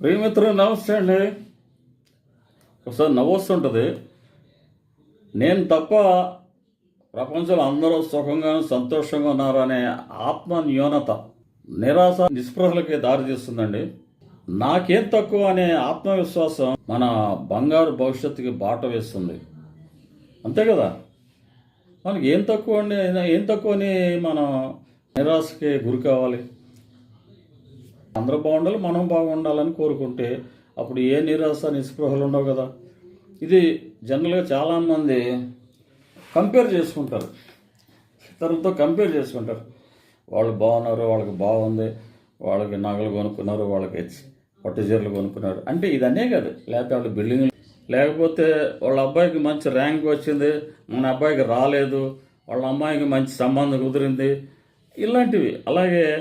ప్రియమిత్రులు నమస్తే అండి. ఒకసారి నవ్వొస్తుంటుంది నేను తప్ప ప్రపంచంలో అందరూ సుఖంగా సంతోషంగా ఉన్నారనే ఆత్మ న్యూనత నిరాశ నిస్పృహలకి దారితీస్తుందండి. నాకేం తక్కువ అనే ఆత్మవిశ్వాసం మన బంగారు భవిష్యత్తుకి బాట వేస్తుంది. అంతే కదా? మనకి ఏం తక్కువ అండి ఏం తక్కువ అని మనం నిరాశకి గురి కావాలి? అందరూ బాగుండాలి మనం బాగుండాలని కోరుకుంటే అప్పుడు ఏ నిరాశ నిస్పృహలు ఉండవు కదా. ఇది జనరల్గా చాలామంది కంపేర్ చేసుకుంటారు. ఇతరులతో కంపేర్ చేసుకుంటారు. వాళ్ళు బాగున్నారు వాళ్ళకి బాగుంది వాళ్ళకి నగలు కొనుక్కున్నారు వాళ్ళకి పట్టు చీరలు కొనుక్కున్నారు. అంటే ఇదనే కాదు. లేకపోతే వాళ్ళు బిల్డింగ్ లేకపోతే వాళ్ళ అబ్బాయికి మంచి ర్యాంక్ వచ్చింది మన అబ్బాయికి రాలేదు వాళ్ళ అమ్మాయికి మంచి సంబంధం కుదిరింది. ఇలాంటివి. అలాగే